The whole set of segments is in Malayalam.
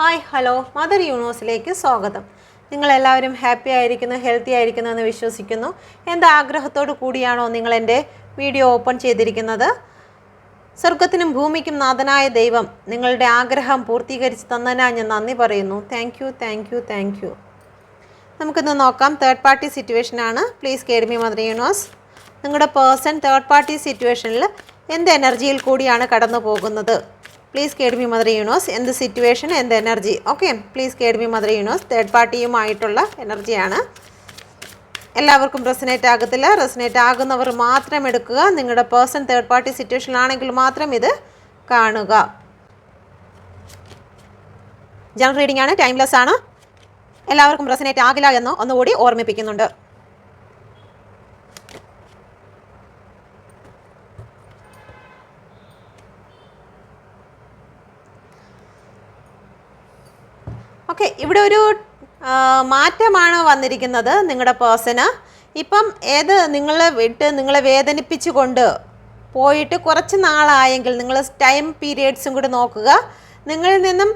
Hi hello. മദർ യൂണിവേഴ്സിലേക്ക് സ്വാഗതം. നിങ്ങളെല്ലാവരും ഹാപ്പി ആയിരിക്കുന്നു ഹെൽത്തി ആയിരിക്കുന്നു എന്ന് വിശ്വസിക്കുന്നു. എന്ത് ആഗ്രഹത്തോടു കൂടിയാണോ നിങ്ങൾ എന്റെ വീഡിയോ ഓപ്പൺ ചെയ്തിരിക്കുന്നത്? സ്വർഗത്തിനും ഭൂമിക്കും നാഥനായ ദൈവം നിങ്ങളുടെ ആഗ്രഹം പൂർത്തീകരിച്ച് തന്നതിനാ ഞാൻ നന്ദി പറയുന്നു. Thank you thank you thank you നമുക്കിന്ന് നോക്കാം. തേർഡ് പാർട്ടി സിറ്റുവേഷനാണ് please guide me mother universe. നിങ്ങളുടെ പേഴ്സൺ തേർഡ് പാർട്ടി സിറ്റുവേഷനിൽ എന്ത് എനർജിയിൽ കൂടിയാണ് കടന്നു പോകുന്നത് പ്ലീസ് കേഡ്മി മദർ യൂണോസ് എന്ത് സിറ്റുവേഷൻ എന്ത് energy okay please guide me mother universe third പാർട്ടിയുമായിട്ടുള്ള എനർജിയാണ് എല്ലാവർക്കും റെസിനേറ്റ് ആകത്തില്ല. റെസിനേറ്റ് ആകുന്നവർ മാത്രം എടുക്കുക. നിങ്ങളുടെ പേഴ്സൺ തേർഡ് പാർട്ടി സിറ്റുവേഷനിലാണെങ്കിൽ മാത്രം ഇത് കാണുക. ജനറൽ റീഡിംഗ് ആണ് ടൈംലെസ് ആണ്. എല്ലാവർക്കും റെസനേറ്റ് ആകില്ല എന്ന് ഒന്നുകൂടി ഓർമ്മിപ്പിക്കുന്നുണ്ട് ഓക്കെ ഇവിടെ ഒരു ആ, മാറ്റമാണ് വന്നിരിക്കുന്നത് നിങ്ങളുടെ പേഴ്സന് ഇപ്പം ഏത് നിങ്ങളെ വിട്ട് നിങ്ങളെ വേദനിപ്പിച്ചുകൊണ്ട് പോയിട്ട് കുറച്ച് നാളായെങ്കിൽ നിങ്ങൾ ടൈം പീരിയഡ്സും കൂടി നോക്കുക. നിങ്ങളിൽ നിന്നും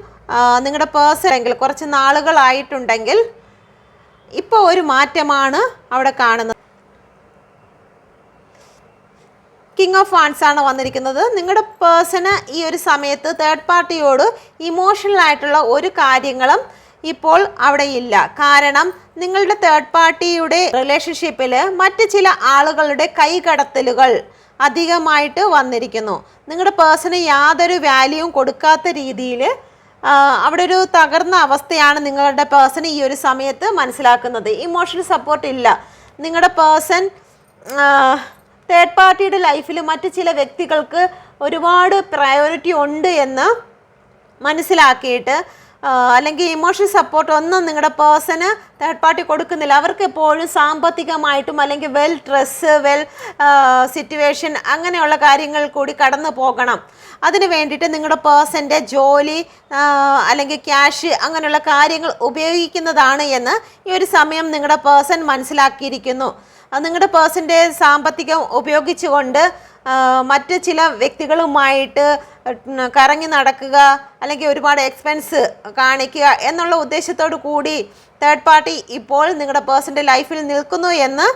നിങ്ങളുടെ പേഴ്സൺ എങ്കിൽ കുറച്ച് നാളുകളായിട്ടുണ്ടെങ്കിൽ ഇപ്പോൾ ഒരു മാറ്റമാണ് അവിടെ കാണുന്നത്. കിങ് ഓഫ് വാൺസ് ആണ് വന്നിരിക്കുന്നത്. നിങ്ങളുടെ പേഴ്സണ് ഈ ഒരു സമയത്ത് തേർഡ് പാർട്ടിയോട് ഇമോഷണൽ ആയിട്ടുള്ള ഒരു കാര്യങ്ങളും ഇപ്പോൾ അവിടെ ഇല്ല. കാരണം നിങ്ങളുടെ തേർഡ് പാർട്ടിയുടെ റിലേഷൻഷിപ്പിൽ മറ്റ് ചില ആളുകളുടെ കൈകടത്തലുകൾ അധികമായിട്ട് വന്നിരിക്കുന്നു. നിങ്ങളുടെ പേഴ്സണ് യാതൊരു വാല്യൂവും കൊടുക്കാത്ത രീതിയിൽ അവിടെ ഒരു തകർന്ന അവസ്ഥയാണ് നിങ്ങളുടെ പേഴ്സൺ ഈ ഒരു സമയത്ത് മനസ്സിലാക്കുന്നത്. ഇമോഷണൽ സപ്പോർട്ട് ഇല്ല. നിങ്ങളുടെ പേഴ്സൺ തേർഡ് പാർട്ടിയുടെ ലൈഫിൽ മറ്റ് ചില വ്യക്തികൾക്ക് ഒരുപാട് പ്രയോറിറ്റി ഉണ്ട് എന്ന് മനസ്സിലാക്കിയിട്ട് അല്ലെങ്കിൽ ഇമോഷണൽ സപ്പോർട്ട് ഒന്നും നിങ്ങളുടെ പേഴ്സണ് തേർഡ് പാർട്ടി കൊടുക്കുന്നില്ല. അവർക്ക് എപ്പോഴും സാമ്പത്തികമായിട്ടും അല്ലെങ്കിൽ വെൽ ഡ്രസ്സ് വെൽ സിറ്റുവേഷൻ അങ്ങനെയുള്ള കാര്യങ്ങൾ കൂടി കടന്നു പോകണം. അതിന് വേണ്ടിയിട്ട് നിങ്ങളുടെ പേഴ്സന്റെ ജോലി അല്ലെങ്കിൽ ക്യാഷ് അങ്ങനെയുള്ള കാര്യങ്ങൾ ഉപയോഗിക്കുന്നതാണ് എന്ന് ഈ ഒരു സമയം നിങ്ങളുടെ പേഴ്സൺ മനസ്സിലാക്കിയിരിക്കുന്നു. നിങ്ങളുടെ പേഴ്സന്റെ സാമ്പത്തികം ഉപയോഗിച്ചുകൊണ്ട് മറ്റ് ചില വ്യക്തികളുമായിട്ട് കറങ്ങി നടക്കുക അല്ലെങ്കിൽ ഒരുപാട് എക്സ്പെൻസ് കാണിക്കുക എന്നുള്ള ഉദ്ദേശത്തോടു കൂടി തേർഡ് പാർട്ടി ഇപ്പോൾ നിങ്ങളുടെ പേഴ്സന്റെ ലൈഫിൽ നിൽക്കുന്നു എന്ന്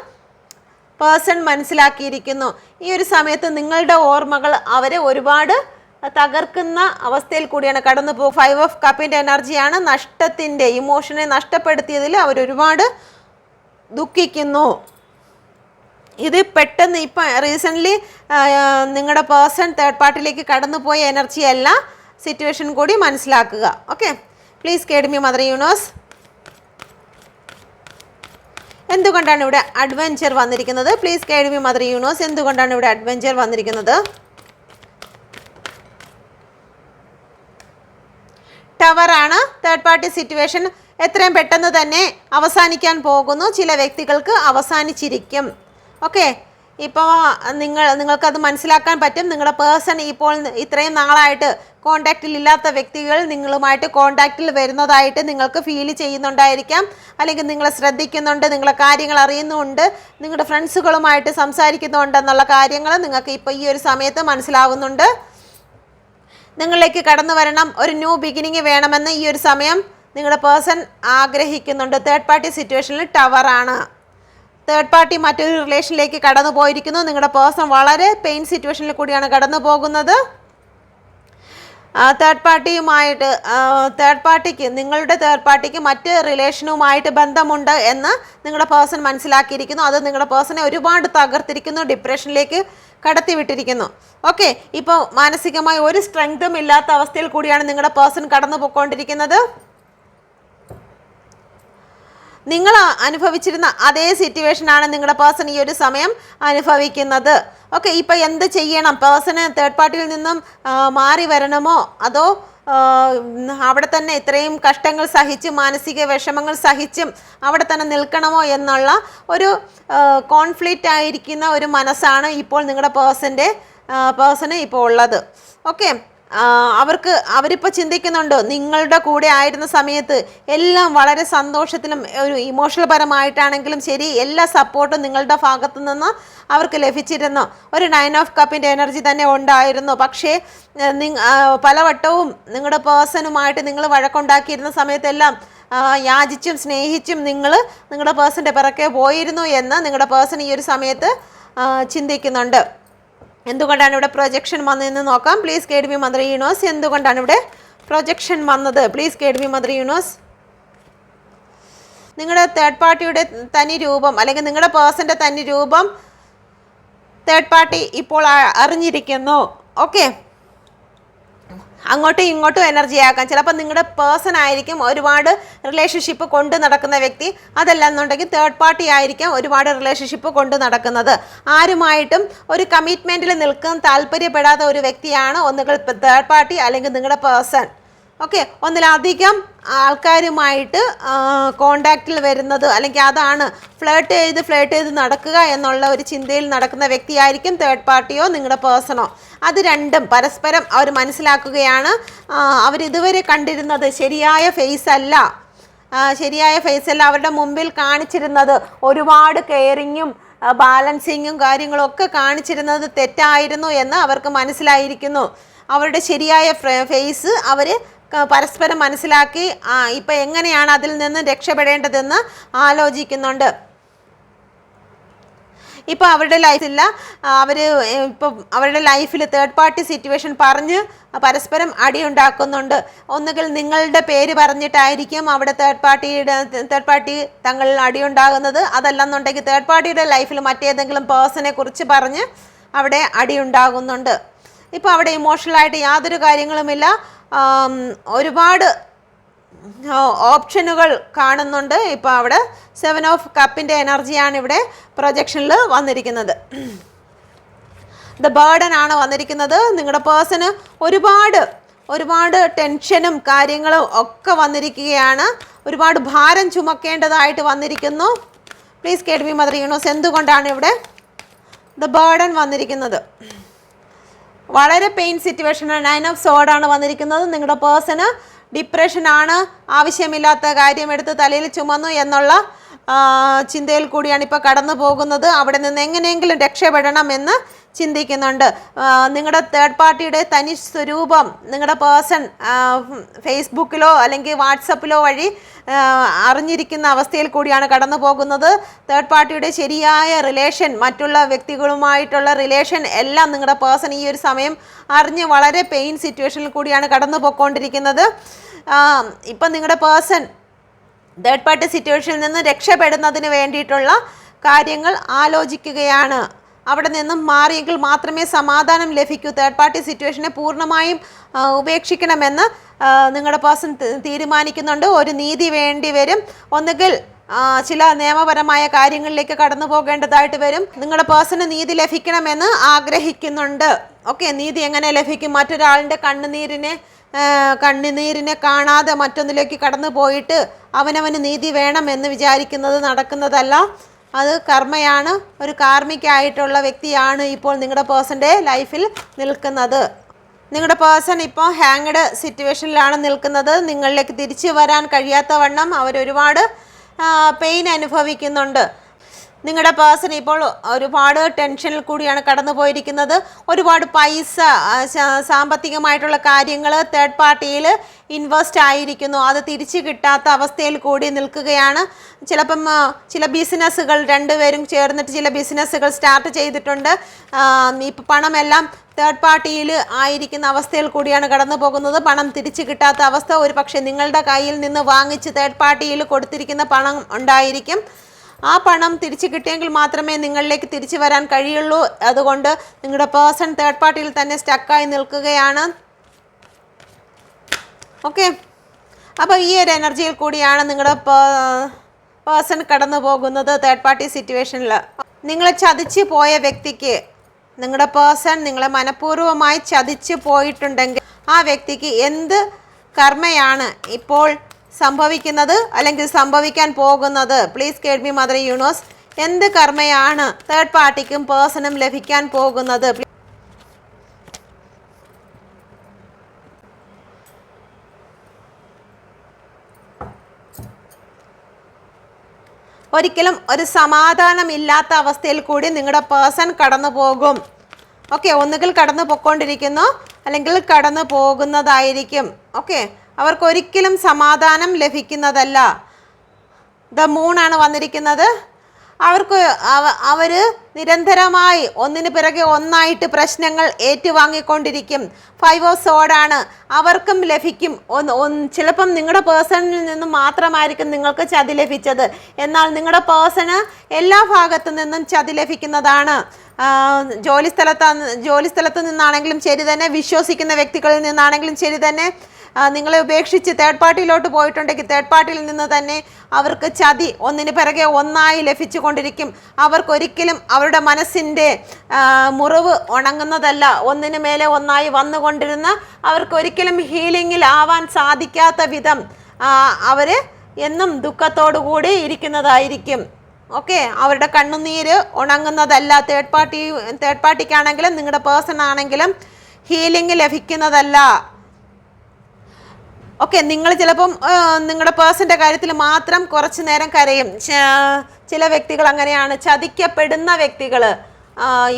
പേഴ്സൺ മനസ്സിലാക്കിയിരിക്കുന്നു. ഈ ഒരു സമയത്ത് നിങ്ങളുടെ ഓർമ്മകൾ അവരെ ഒരുപാട് തകർക്കുന്ന അവസ്ഥയിൽ കൂടിയാണ് കടന്നു പോകും ഫൈവ് ഓഫ് കപ്പിന്റെ എനർജിയാണ് നഷ്ടത്തിന്റെ ഇമോഷനെ നഷ്ടപ്പെടുത്തിയതിൽ അവരൊരുപാട് ദുഃഖിക്കുന്നു. ഇത് പെട്ടെന്ന് ഇപ്പം റീസെന്റ്ലി നിങ്ങളുടെ പേഴ്സൺ തേർഡ് പാർട്ടിയിലേക്ക് കടന്നുപോയ എനർജി അല്ല സിറ്റുവേഷൻ കൂടി മനസ്സിലാക്കുക. Okay please guide me mother universe എന്തുകൊണ്ടാണ് ഇവിടെ അഡ്വഞ്ചർ വന്നിരിക്കുന്നത്? പ്ലീസ് കേഡ്മി മദർ യൂണിവേഴ്സ് എന്തുകൊണ്ടാണ് ഇവിടെ അഡ്വഞ്ചർ വന്നിരിക്കുന്നത്? ടവറാണ് തേർഡ് പാർട്ടി സിറ്റുവേഷൻ എത്രയും പെട്ടെന്ന് തന്നെ അവസാനിക്കാൻ പോകുന്നു. ചില വ്യക്തികൾക്ക് അവസാനിച്ചിരിക്കും. ഓക്കെ. ഇപ്പോൾ നിങ്ങൾ നിങ്ങൾക്കത് മനസ്സിലാക്കാൻ പറ്റും. നിങ്ങളുടെ പേഴ്സൺ ഇപ്പോൾ ഇത്രയും നാളായിട്ട് കോണ്ടാക്റ്റിൽ ഇല്ലാത്ത വ്യക്തികൾ നിങ്ങളുമായിട്ട് കോണ്ടാക്റ്റിൽ വരുന്നതായിട്ട് നിങ്ങൾക്ക് ഫീൽ ചെയ്യുന്നുണ്ടായിരിക്കാം. അല്ലെങ്കിൽ നിങ്ങളെ ശ്രദ്ധിക്കുന്നുണ്ട് നിങ്ങളെ കാര്യങ്ങൾ അറിയുന്നുണ്ട് നിങ്ങളുടെ ഫ്രണ്ട്സുകളുമായിട്ട് സംസാരിക്കുന്നുണ്ടെന്നുള്ള കാര്യങ്ങൾ നിങ്ങൾക്ക് ഇപ്പോൾ ഈ ഒരു സമയത്ത് മനസ്സിലാവുന്നുണ്ട്. നിങ്ങളിലേക്ക് കടന്നു വരണം. ഒരു ന്യൂ ബിഗിനിങ് വേണമെന്ന് ഈ ഒരു സമയം നിങ്ങളുടെ പേഴ്സൺ ആഗ്രഹിക്കുന്നുണ്ട്. തേർഡ് പാർട്ടി സിറ്റുവേഷനിൽ ടവറാണ്. തേർഡ് പാർട്ടി മറ്റൊരു റിലേഷനിലേക്ക് കടന്നു പോയിരിക്കുന്നു നിങ്ങളുടെ പേഴ്സൺ വളരെ പെയിൻ സിറ്റുവേഷനിൽ കൂടിയാണ് കടന്നു പോകുന്നത് തേർഡ് പാർട്ടിയുമായിട്ട് തേർഡ് പാർട്ടിക്ക് നിങ്ങളുടെ തേർഡ് പാർട്ടിക്ക് മറ്റ് റിലേഷനുമായിട്ട് ബന്ധമുണ്ട് എന്ന് നിങ്ങളുടെ പേഴ്സൺ മനസ്സിലാക്കിയിരിക്കുന്നു. അത് നിങ്ങളുടെ പേഴ്സണെ ഒരുപാട് തകർത്തിരിക്കുന്നു ഡിപ്രഷനിലേക്ക് കടത്തിവിട്ടിരിക്കുന്നു. ഓക്കെ ഇപ്പോൾ മാനസികമായി ഒരു സ്ട്രെങ്തും ഇല്ലാത്ത അവസ്ഥയിൽ കൂടിയാണ് നിങ്ങളുടെ പേഴ്സൺ കടന്നു പോയിക്കൊണ്ടിരിക്കുന്നത് നിങ്ങൾ അനുഭവിച്ചിരുന്ന അതേ സിറ്റുവേഷൻ ആണ് നിങ്ങളുടെ പേഴ്സൺ ഈ ഒരു സമയം അനുഭവിക്കുന്നത്. ഓക്കെ ഇപ്പം എന്ത് ചെയ്യണം? പേഴ്സണ് തേർഡ് പാർട്ടിയിൽ നിന്നും മാറി വരണമോ? അതോ അവിടെ തന്നെ ഇത്രയും കഷ്ടങ്ങൾ സഹിച്ചും മാനസിക വിഷമങ്ങൾ സഹിച്ചും അവിടെ തന്നെ നിൽക്കണമോ എന്നുള്ള ഒരു കോൺഫ്ലിക്റ്റ് ആയിരിക്കുന്ന ഒരു മനസ്സാണ് ഇപ്പോൾ നിങ്ങളുടെ പേഴ്സന്റെ പേഴ്സണ് ഇപ്പോൾ ഉള്ളത്. ഓക്കെ അവർക്ക് അവരിപ്പോൾ ചിന്തിക്കുന്നുണ്ട്? നിങ്ങളുടെ കൂടെ ആയിരുന്ന സമയത്ത് എല്ലാം വളരെ സന്തോഷത്തിലും ഒരു ഇമോഷണൽ പരമായിട്ടാണെങ്കിലും ശരി എല്ലാ സപ്പോർട്ടും നിങ്ങളുടെ ഭാഗത്തു നിന്ന് അവർക്ക് ലഭിച്ചിരുന്നു. ഒരു നയൻ ഓഫ് കപ്പിന്റെ എനർജി തന്നെ ഉണ്ടായിരുന്നു. പക്ഷേ നിങ്ങ പലവട്ടവും നിങ്ങളുടെ പേഴ്സണുമായിട്ട് നിങ്ങൾ വഴക്കുണ്ടാക്കിയിരുന്ന സമയത്തെല്ലാം യാചിച്ചും സ്നേഹിച്ചും നിങ്ങൾ നിങ്ങളുടെ പേഴ്സന്റെ പിറക്കെ പോയിരുന്നു എന്ന് നിങ്ങളുടെ പേഴ്സൺ ഈ ഒരു സമയത്ത് ചിന്തിക്കുന്നുണ്ട്. എന്തുകൊണ്ടാണ് ഇവിടെ പ്രൊജക്ഷൻ വന്നതെന്ന് നോക്കാം. Please guide me mother universe എന്തുകൊണ്ടാണ് ഇവിടെ പ്രൊജക്ഷൻ വന്നത്? Please guide me mother universe. നിങ്ങളുടെ തേർഡ് പാർട്ടിയുടെ തനി രൂപം അല്ലെങ്കിൽ നിങ്ങളുടെ പേഴ്സന്റെ തനി രൂപം തേർഡ് പാർട്ടി ഇപ്പോൾ അറിഞ്ഞിരിക്കുന്നു. ഓക്കെ അങ്ങോട്ടും ഇങ്ങോട്ടും എനർജി ആക്കാം ചിലപ്പോൾ നിങ്ങളുടെ പേഴ്സൺ ആയിരിക്കും ഒരുപാട് റിലേഷൻഷിപ്പ് കൊണ്ട് നടക്കുന്ന വ്യക്തി. അതല്ല എന്നുണ്ടെങ്കിൽ തേർഡ് പാർട്ടി ആയിരിക്കും ഒരുപാട് റിലേഷൻഷിപ്പ് കൊണ്ട് നടക്കുന്നത്. ആരുമായിട്ടും ഒരു കമ്മിറ്റ്മെന്റിൽ നിൽക്കാൻ താല്പര്യപ്പെടാത്ത ഒരു വ്യക്തിയാണ് ഒന്നുകിൽ തേർഡ് പാർട്ടി അല്ലെങ്കിൽ നിങ്ങളുടെ പേഴ്സൺ ഓക്കെ ഒന്നിലധികം ആൾക്കാരുമായിട്ട് കോണ്ടാക്റ്റിൽ വരുന്നത് അല്ലെങ്കിൽ അതാണ് ഫ്ലേട്ട് ചെയ്ത് ഫ്ലേട്ട് ചെയ്ത് നടക്കുക എന്നുള്ള ഒരു ചിന്തയിൽ നടക്കുന്ന വ്യക്തിയായിരിക്കും തേർഡ് പാർട്ടിയോ നിങ്ങളുടെ പേഴ്സണോ അത് രണ്ടും പരസ്പരം അവർ മനസ്സിലാക്കുകയാണ്. അവരിതുവരെ കണ്ടിരുന്നത് ശരിയായ ഫേസ് അല്ല. ശരിയായ ഫേസ് അല്ല. അവരുടെ മുമ്പിൽ കാണിച്ചിരുന്നത് ഒരുപാട് കെയറിങ്ങും ബാലൻസിങ്ങും കാര്യങ്ങളൊക്കെ കാണിച്ചിരുന്നത് തെറ്റായിരുന്നു എന്ന് അവർക്ക് മനസ്സിലായിരിക്കുന്നു. അവരുടെ ശരിയായ ഫേസ് അവർ പരസ്പരം മനസ്സിലാക്കി ആ, ഇപ്പം എങ്ങനെയാണ് അതിൽ നിന്ന് രക്ഷപ്പെടേണ്ടതെന്ന് ആലോചിക്കുന്നുണ്ട്. ഇപ്പോൾ അവരുടെ ലൈഫില്ല അവർ ഇപ്പം അവരുടെ ലൈഫിൽ തേർഡ് പാർട്ടി സിറ്റുവേഷൻ പറഞ്ഞ് പരസ്പരം അടി ഉണ്ടാക്കുന്നുണ്ട് ഒന്നുകിൽ നിങ്ങളുടെ പേര് പറഞ്ഞിട്ടായിരിക്കും അവിടെ തേർഡ് പാർട്ടിയുടെ തേർഡ് പാർട്ടി തങ്ങൾ അടി ഉണ്ടാകുന്നത് അതല്ലെന്നുണ്ടെങ്കിൽ തേർഡ് പാർട്ടിയുടെ ലൈഫിൽ മറ്റേതെങ്കിലും പേഴ്സണെ കുറിച്ച് പറഞ്ഞ് അവിടെ അടി ഉണ്ടാകുന്നുണ്ട് ഇപ്പോൾ അവിടെ ഇമോഷണലായിട്ട് യാതൊരു കാര്യങ്ങളുമില്ല. ഒരുപാട് ഓപ്ഷനുകൾ കാണുന്നുണ്ട്. ഇപ്പോൾ അവിടെ സെവൻ ഓഫ് കപ്പിന്റെ എനർജിയാണ് ഇവിടെ പ്രൊജക്ഷനിൽ വന്നിരിക്കുന്നത്. ദ ബേർഡൻ ആണ് വന്നിരിക്കുന്നത്. നിങ്ങളുടെ പേഴ്സന് ഒരുപാട് ഒരുപാട് ടെൻഷനും കാര്യങ്ങളും ഒക്കെ വന്നിരിക്കുകയാണ്. ഒരുപാട് ഭാരം ചുമക്കേണ്ടതായിട്ട് വന്നിരിക്കുന്നു. Please guide me mother universe എന്തുകൊണ്ടാണ് ഇവിടെ ദ ബേർഡൻ വന്നിരിക്കുന്നത്? വളരെ പെയിൻ സിറ്റുവേഷൻ നയൻ ഓഫ് സോഡാണ് വന്നിരിക്കുന്നത്. നിങ്ങളുടെ പേഴ്സണ് ഡിപ്രഷനാണ് ആവശ്യമില്ലാത്ത കാര്യം എടുത്ത് തലയിൽ ചുമന്നു എന്നുള്ള ചിന്തയിൽ കൂടിയാണ് ഇപ്പോൾ കടന്നു പോകുന്നത്. അവിടെ നിന്ന് എങ്ങനെയെങ്കിലും രക്ഷപ്പെടണം എന്ന് ചിന്തിക്കുന്നുണ്ട് നിങ്ങളുടെ തേർഡ് പാർട്ടിയുടെ തനി സ്വരൂപം നിങ്ങളുടെ പേഴ്സൺ ഫേസ്ബുക്കിലോ അല്ലെങ്കിൽ വാട്സപ്പിലോ വഴി അറിഞ്ഞിരിക്കുന്ന അവസ്ഥയിൽ കൂടിയാണ് കടന്നു പോകുന്നത്. തേർഡ് പാർട്ടിയുടെ ശരിയായ റിലേഷൻ മറ്റുള്ള വ്യക്തികളുമായിട്ടുള്ള റിലേഷൻ എല്ലാം നിങ്ങളുടെ പേഴ്സൺ ഈ ഒരു സമയം അറിഞ്ഞ് വളരെ പെയിൻ സിറ്റുവേഷനിൽ കൂടിയാണ് കടന്നു പോയിക്കൊണ്ടിരിക്കുന്നത്. ഇപ്പം നിങ്ങളുടെ പേഴ്സൺ തേർഡ് പാർട്ടി സിറ്റുവേഷനിൽ നിന്ന് രക്ഷപ്പെടുന്നതിന് വേണ്ടിയിട്ടുള്ള കാര്യങ്ങൾ ആലോചിക്കുകയാണ്. അവിടെ നിന്നും മാറിയെങ്കിൽ മാത്രമേ സമാധാനം ലഭിക്കൂ. തേർഡ് പാർട്ടി സിറ്റുവേഷനെ പൂർണമായും ഉപേക്ഷിക്കണമെന്ന് നിങ്ങളുടെ പേഴ്സൺ തീരുമാനിക്കുന്നുണ്ട്. ഒരു നീതി വേണ്ടി വരും. ഒന്നുകിൽ ചില നിയമപരമായ കാര്യങ്ങളിലേക്ക് കടന്നു പോകേണ്ടതായിട്ട് വരും. നിങ്ങളുടെ പേഴ്സണ് നീതി ലഭിക്കണമെന്ന് ആഗ്രഹിക്കുന്നുണ്ട്. ഓക്കെ നീതി എങ്ങനെ ലഭിക്കും? മറ്റൊരാളിന്റെ കണ്ണുനീരിനെ കണ്ണുനീരിനെ കാണാതെ മറ്റൊന്നിലേക്ക് കടന്നു പോയിട്ട് അവനവന് നീതി വേണം എന്ന് വിചാരിക്കുന്നത് നടക്കുന്നതല്ല. അത് കർമ്മയാണ്. ഒരു കാർമ്മിക്കായിട്ടുള്ള വ്യക്തിയാണ് ഇപ്പോൾ നിങ്ങളുടെ പേഴ്സന്റെ ലൈഫിൽ നിൽക്കുന്നത്. നിങ്ങളുടെ പേഴ്സൺ ഇപ്പോൾ ഹാങ്ഡ് സിറ്റുവേഷനിലാണ് നിൽക്കുന്നത്. നിങ്ങളിലേക്ക് തിരിച്ചു വരാൻ കഴിയാത്ത വണ്ണം അവരൊരുപാട് പെയിൻ അനുഭവിക്കുന്നുണ്ട്. നിങ്ങളുടെ പേഴ്സൺ ഇപ്പോൾ ഒരുപാട് ടെൻഷനിൽ കൂടിയാണ് കടന്നു പോയിരിക്കുന്നത് ഒരുപാട് പൈസ സാമ്പത്തികമായിട്ടുള്ള കാര്യങ്ങൾ തേർഡ് പാർട്ടിയിൽ ഇൻവെസ്റ്റ് ആയിരിക്കുന്നു. അത് തിരിച്ചു കിട്ടാത്ത അവസ്ഥയിൽ കൂടി നിൽക്കുകയാണ്. ചിലപ്പം ചില ബിസിനസ്സുകൾ രണ്ടുപേരും ചേർന്നിട്ട് ചില ബിസിനസ്സുകൾ സ്റ്റാർട്ട് ചെയ്തിട്ടുണ്ട്. ഇപ്പം പണമെല്ലാം തേർഡ് പാർട്ടിയിൽ ആയിരിക്കുന്ന അവസ്ഥയിൽ കൂടിയാണ് കടന്നു പോകുന്നത് പണം തിരിച്ചു കിട്ടാത്ത അവസ്ഥ ഒരു പക്ഷേ നിങ്ങളുടെ കയ്യിൽ നിന്ന് വാങ്ങിച്ച് തേർഡ് പാർട്ടിയിൽ കൊടുത്തിരിക്കുന്ന പണം ഉണ്ടായിരിക്കും. ആ പണം തിരിച്ചു കിട്ടിയെങ്കിൽ മാത്രമേ നിങ്ങളിലേക്ക് തിരിച്ചു വരാൻ കഴിയുള്ളൂ. അതുകൊണ്ട് നിങ്ങളുടെ പേഴ്സൺ തേർഡ് പാർട്ടിയിൽ തന്നെ സ്റ്റക്കായി നിൽക്കുകയാണ്. ഓക്കെ. അപ്പോൾ ഈ ഒരു എനർജിയിൽ കൂടിയാണ് നിങ്ങളുടെ പേഴ്സൺ കടന്നു പോകുന്നത് തേർഡ് പാർട്ടി സിറ്റുവേഷനിൽ. നിങ്ങളെ ചതിച്ച് പോയ വ്യക്തിക്ക് നിങ്ങളുടെ പേഴ്സൺ നിങ്ങളെ മനഃപൂർവമായി ചതിച്ച് പോയിട്ടുണ്ടെങ്കിൽ ആ വ്യക്തിക്ക് എന്ത് കർമ്മയാണ് ഇപ്പോൾ സംഭവിക്കുന്നത് അല്ലെങ്കിൽ സംഭവിക്കാൻ പോകുന്നത്. പ്ലീസ് കേഡ് മി മദർ യൂണോസ് എന്ത് കർമ്മയാണ് തേർഡ് പാർട്ടിക്കും പേഴ്സണും ലഭിക്കാൻ പോകുന്നത്? ഒരിക്കലും ഒരു സമാധാനമില്ലാത്ത അവസ്ഥയിൽ കൂടി നിങ്ങളുടെ പേഴ്സൺ കടന്നു പോകും. ഓക്കെ ഒന്നുകിൽ കടന്നു പോയിക്കൊണ്ടിരിക്കുന്നു അല്ലെങ്കിൽ കടന്നു പോകുന്നതായിരിക്കും. ഓക്കെ അവർക്ക് ഒരിക്കലും സമാധാനം ലഭിക്കുന്നതല്ല. ദ മൂണാണ് വന്നിരിക്കുന്നത്. അവർക്ക് അവർ നിരന്തരമായി ഒന്നിന് പിറകെ ഒന്നായിട്ട് പ്രശ്നങ്ങൾ ഏറ്റുവാങ്ങിക്കൊണ്ടിരിക്കും. ഫൈവ് ഓഫ് സോഡാണ് അവർക്കും ലഭിക്കും. ഒന്ന് ചിലപ്പം നിങ്ങളുടെ പേഴ്സണിൽ നിന്നും മാത്രമായിരിക്കും നിങ്ങൾക്ക് ചതി ലഭിച്ചത്. എന്നാൽ നിങ്ങളുടെ പേഴ്സണ് എല്ലാ ഭാഗത്തു നിന്നും ചതി ലഭിക്കുന്നതാണ്. ജോലിസ്ഥലത്ത് ജോലിസ്ഥലത്ത് ജോലി സ്ഥലത്ത് നിന്നാണെങ്കിലും ശരി തന്നെ വിശ്വസിക്കുന്ന വ്യക്തികളിൽ നിന്നാണെങ്കിലും ശരി തന്നെ നിങ്ങളെ ഉപേക്ഷിച്ച് തേർഡ് പാർട്ടിയിലോട്ട് പോയിട്ടുണ്ടെങ്കിൽ തേർഡ് പാർട്ടിയിൽ നിന്ന് തന്നെ അവർക്ക് ചതി ഒന്നിന് പിറകെ ഒന്നായി ലഭിച്ചു കൊണ്ടിരിക്കും അവർക്കൊരിക്കലും അവരുടെ മനസ്സിന്റെ മുറിവ് ഉണങ്ങുന്നതല്ല. ഒന്നിന് മേലെ ഒന്നായി വന്നുകൊണ്ടിരുന്ന അവർക്കൊരിക്കലും ഹീലിംഗിൽ ആവാൻ സാധിക്കാത്ത വിധം അവർ എന്നും ദുഃഖത്തോടു കൂടി ഇരിക്കുന്നതായിരിക്കും. ഓക്കെ അവരുടെ കണ്ണുനീര് ഉണങ്ങുന്നതല്ല. തേർഡ് പാർട്ടി തേർഡ് പാർട്ടിക്കാണെങ്കിലും നിങ്ങളുടെ പേഴ്സൺ ആണെങ്കിലും ഹീലിംഗ് ലഭിക്കുന്നതല്ല. ഓക്കെ നിങ്ങൾ ചിലപ്പം നിങ്ങളുടെ പേഴ്സന്റെ കാര്യത്തിൽ മാത്രം കുറച്ച് നേരം കരയും. ചില വ്യക്തികൾ അങ്ങനെയാണ്. ചതിക്കപ്പെടുന്ന വ്യക്തികൾ